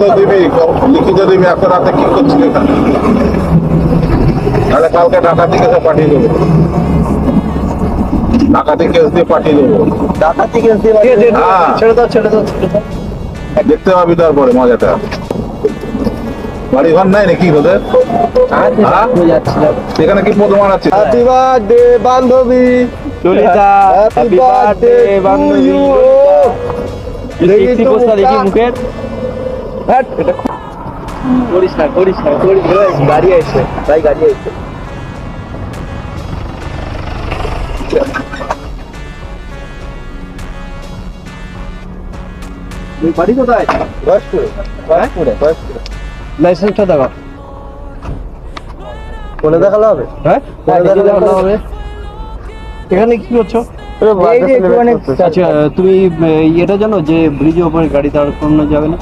তো দিবি লিখিত দিবি এত রাতে কি করছিস এখানে তাহলে কালকে ডাকাতি কেসে পাঠিয়ে দেবো। কেস দিয়ে পাঠিয়ে দেবো। ডাকাতি কেস দিয়ে ঠিক আছে, হ্যাঁ। ছেড়ে দাও ছেড়ে দাও ছেড়ে দাও। দেখতে পাবি তারপরে মজাটা। বাড়ি ঘর নাই নাকি তোদের? হ্যাঁ? সেখানে কি পদ মারাচ্ছিস হ্যাপি বার্থডে বান্ধবী। হ্যাপি বার্থডে বান্ধবী। দেখি মুখের। হ্যাট এটা করিস না করিস না করিস গাড়ি আইছে ভাই গাড়ি আইছে। বাড়ি কোথায়? বয়সপুরে বয়সপুরে বয়সপুরে লাইসেন্সটা দেখো দেখালে হবে? হ্যাঁ? হ্যাঁ। হবে। এখানে কি করছ? আচ্ছা তুমি এটা জানো যে ব্রিজের উপরে গাড়ি দাঁড় করানো যাবে না?